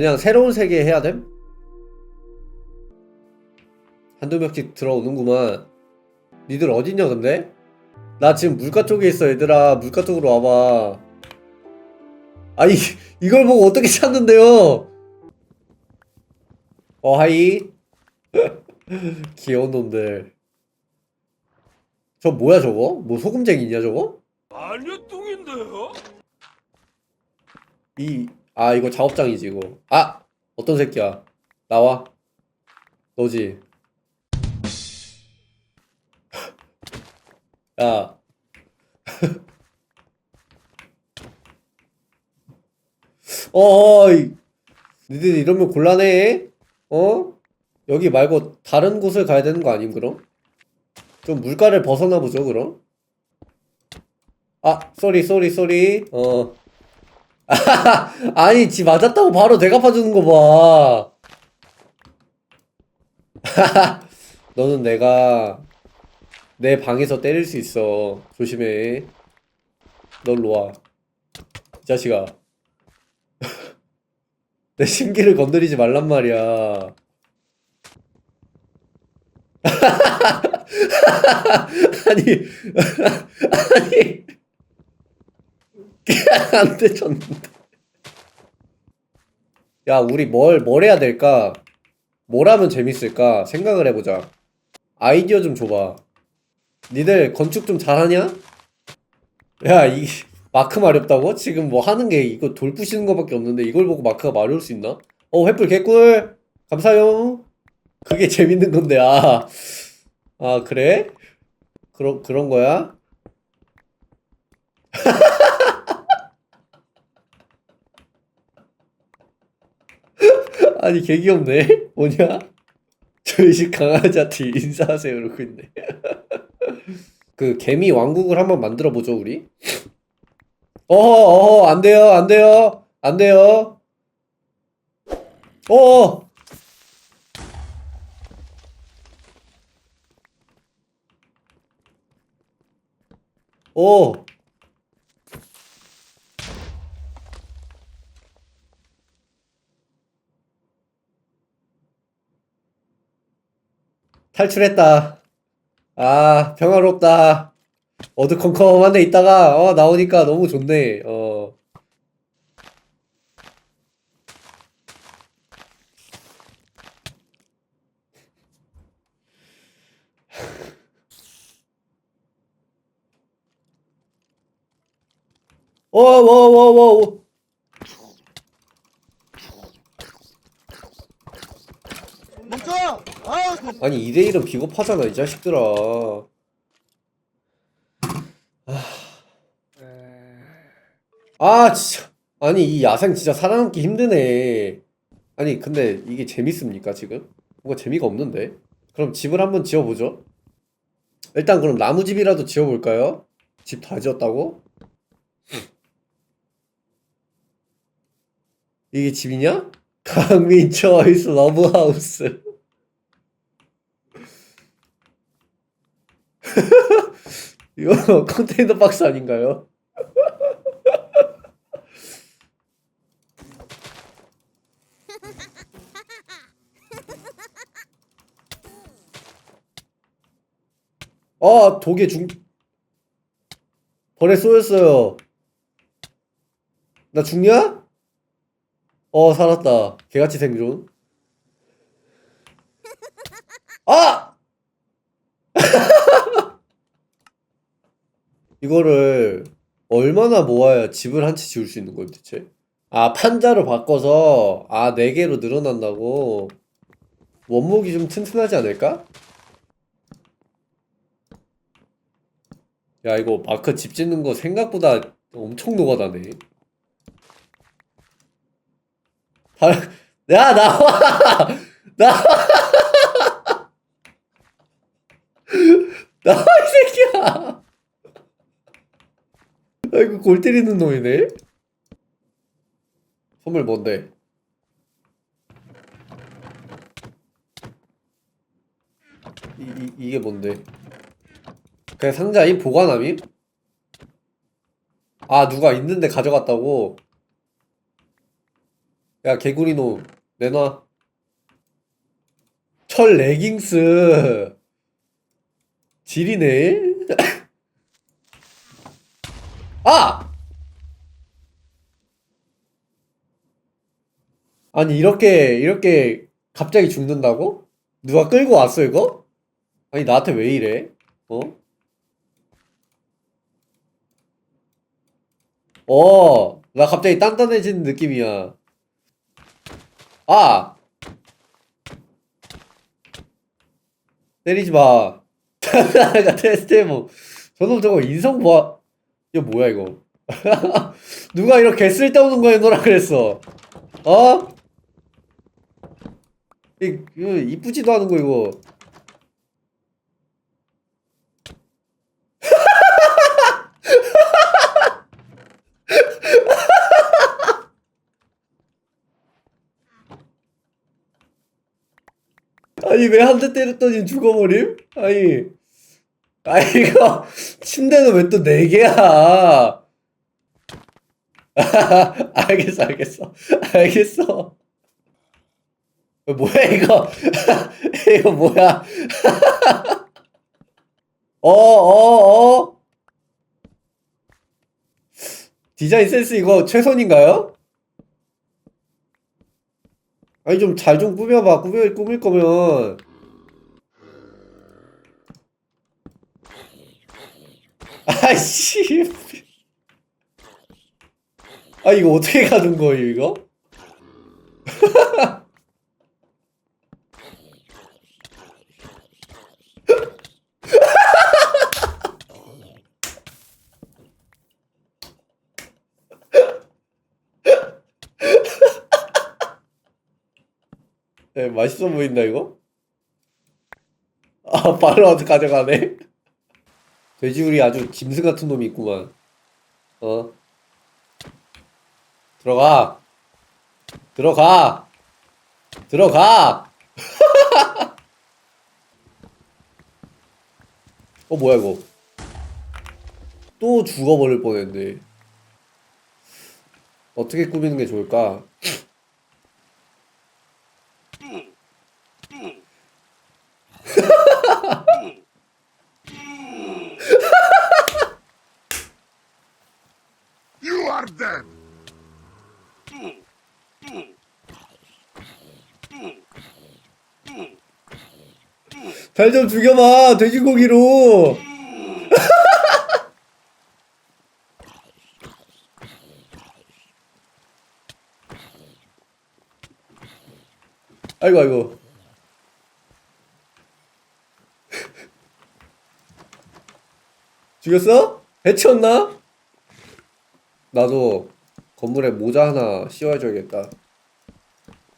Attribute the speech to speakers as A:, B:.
A: 그냥 새로운 세계 해야 됨? 한두 명씩 들어오는구만. 니들 어딨냐 근데? 나 지금 물가 쪽에 있어 얘들아. 물가 쪽으로 와봐. 아니 이걸 보고 어떻게 찾는데요? 어 하이. 귀여운 놈들. 저 뭐야 저거? 뭐 소금쟁이냐 저거?
B: 아니요 뚱인데요?
A: 이, 아, 이거 작업장이지, 이거. 아! 어떤 새끼야. 나와. 너지. 야. 어, 이, 니들 이러면 곤란해. 어? 여기 말고 다른 곳을 가야 되는 거 아님, 그럼? 좀 물가를 벗어나 보죠, 그럼? 아, 쏘리, 쏘리, 쏘리. 어. 아니, 지 맞았다고 바로 대갚아주는 거 봐. 너는 내가 내 방에서 때릴 수 있어. 조심해. 널로 와. 이 자식아. 내 심기를 건드리지 말란 말이야. 아니, 아니. 안 되졌는데. 야, 우리 뭘, 뭘 해야 될까? 뭘 하면 재밌을까? 생각을 해보자. 아이디어 좀 줘봐. 니들 건축 좀 잘하냐? 야, 이, 마크 마렵다고? 지금 뭐 하는 게 이거 돌 부시는 거밖에 없는데 이걸 보고 마크가 마려울 수 있나? 어, 횃불 개꿀! 감사요! 그게 재밌는 건데, 아. 아, 그래? 그런, 그런 거야? 아니 개 귀엽네. 뭐냐? 저희 집 강아지한테 인사하세요 이러고 있네. 그 개미 왕국을 한번 만들어 보죠 우리. 어허 어허 안 돼요 안 돼요 안 돼요. 어어. 오 탈출했다. 아, 평화롭다. 어두컴컴한 데 있다가, 어, 나오니까 너무 좋네. 어. 어, 워, 워, 워, 워.
C: 아,
A: 아니 2대1은 비겁하잖아 이 자식들아 아 진짜 아니 이 야생 진짜 살아남기 힘드네 아니 근데 이게 재밌습니까 지금? 뭔가 재미가 없는데 그럼 집을 한번 지어보죠 일단 그럼 나무집이라도 지어볼까요? 집 다 지었다고? 이게 집이냐? 강민 초이스 러브하우스 이거 컨테이너 박스 아닌가요? 아, 독에 중 벌에 쏘였어요. 나 죽냐? 어, 살았다. 개같이 생존. 아! 이거를 얼마나 모아야 집을 한 채 지을 수 있는 거야, 대체? 아, 판자로 바꿔서, 아, 4개로 늘어난다고? 원목이 좀 튼튼하지 않을까? 야, 이거 마크 집 짓는 거 생각보다 엄청 노가다네. 다, 야, 나와! 나와! 나와, 이 새끼야! 아이고, 골 때리는 놈이네? 선물 뭔데? 이, 이, 이게 뭔데? 그냥 상자임? 보관함임? 아, 누가 있는데 가져갔다고? 야 개구리 놈 내놔 철 레깅스 지리네 아 아니 이렇게 이렇게 갑자기 죽는다고? 누가 끌고 왔어 이거? 아니 나한테 왜 이래? 어? 어, 나 갑자기 단단해지는 느낌이야. 아! 때리지 마. 테스트해보. 저놈 저거 인성 봐. 이거 뭐야, 이거. 누가 이렇게 쓸데없는 거 해놓으라 그랬어. 어? 이, 이거 이쁘지도 않은 거, 이거. 아니 왜 한 대 때렸더니 죽어버림? 아니 아니 이거 침대는 왜 또 네 개야? 알겠어 알겠어. 알겠어. 어, 뭐야 이거? 이거 뭐야? 어어어 어, 디자인 센스 이거 최선인가요? 아니 좀 잘좀 꾸며봐. 꾸밀 꾸밀 거면 아이씨 아 이거 어떻게 가는 거예요 이거? 네, 맛있어 보인다 이거? 아 바로 가져가네 돼지우리 아주 짐승 같은 놈이 있구만. 어? 들어가. 들어가. 들어가. 어 뭐야 이거? 또 죽어버릴 뻔했네. 어떻게 꾸미는 게 좋을까
B: Are dead.
A: 잘좀 죽여봐 돼지고기로 아이고 아이고 죽였어? 해치웠나? 나도 건물에 모자 하나 씌워줘야겠다